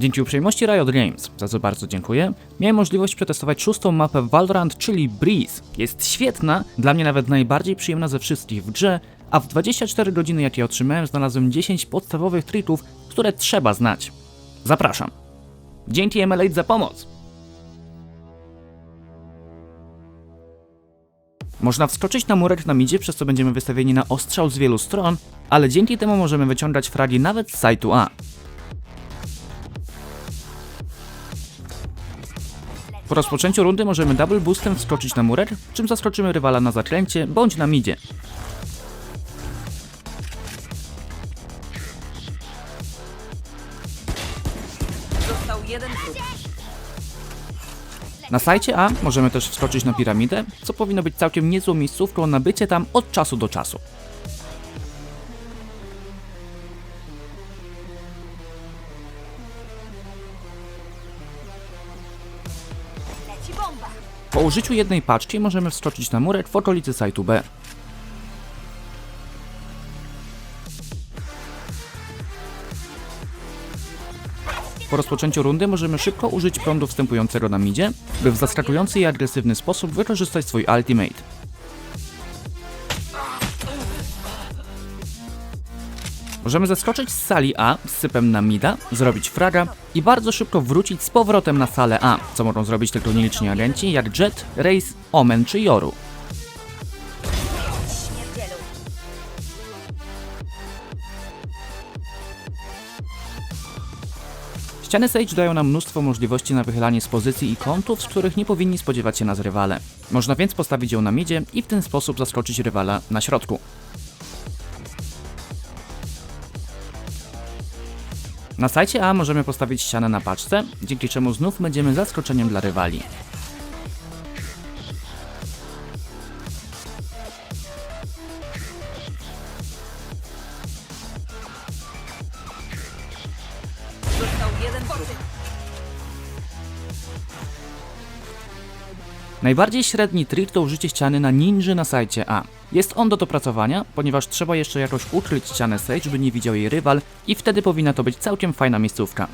Dzięki uprzejmości Riot Games, za co bardzo dziękuję, miałem możliwość przetestować szóstą mapę Valorant, czyli Breeze. Jest świetna, dla mnie nawet najbardziej przyjemna ze wszystkich w grze, a w 24 godziny jakie otrzymałem znalazłem 10 podstawowych trików, które trzeba znać. Zapraszam. Dzięki MLH za pomoc! Można wskoczyć na murek na midzie, przez co będziemy wystawieni na ostrzał z wielu stron, ale dzięki temu możemy wyciągać fragi nawet z sajtu A. Po rozpoczęciu rundy możemy double boostem wskoczyć na murek, czym zaskoczymy rywala na zakręcie bądź na midzie. Na sajcie A możemy też wskoczyć na piramidę, co powinno być całkiem niezłą miejscówką na bycie tam od czasu do czasu. Po użyciu jednej paczki możemy wskoczyć na murek w okolicy sajtu B. Po rozpoczęciu rundy możemy szybko użyć prądu wstępującego na midzie, by w zaskakujący i agresywny sposób wykorzystać swój ultimate. Możemy zeskoczyć z sali A z sypem na mida, zrobić fraga i bardzo szybko wrócić z powrotem na salę A, co mogą zrobić tylko nieliczni agenci jak Jet, Raze, Omen czy Yoru. Ściany Sage dają nam mnóstwo możliwości na wychylanie z pozycji i kątów, z których nie powinni spodziewać się nas rywale. Można więc postawić ją na midzie i w ten sposób zaskoczyć rywala na środku. Na sajcie A możemy postawić ścianę na paczce, dzięki czemu znów będziemy zaskoczeniem dla rywali. Najbardziej średni trik to użycie ściany na ninja na sajcie A. Jest on do dopracowania, ponieważ trzeba jeszcze jakoś ukryć ścianę Sage, by nie widział jej rywal i wtedy powinna to być całkiem fajna miejscówka.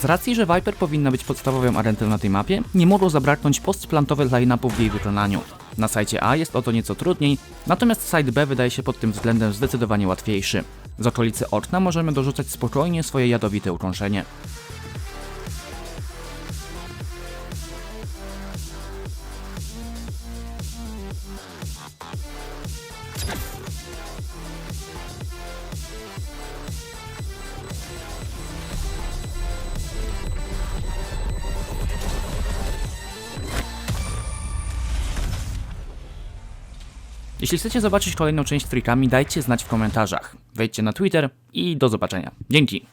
Z racji, że Viper powinna być podstawowym agentem na tej mapie, nie mogło zabraknąć postplantowych line-upów w jej wykonaniu. Na sajcie A jest o to nieco trudniej, natomiast site B wydaje się pod tym względem zdecydowanie łatwiejszy. Z okolicy okna możemy dorzucać spokojnie swoje jadowite ukończenie. Jeśli chcecie zobaczyć kolejną część trikami, dajcie znać w komentarzach. Wejdźcie na Twitter i do zobaczenia. Dzięki!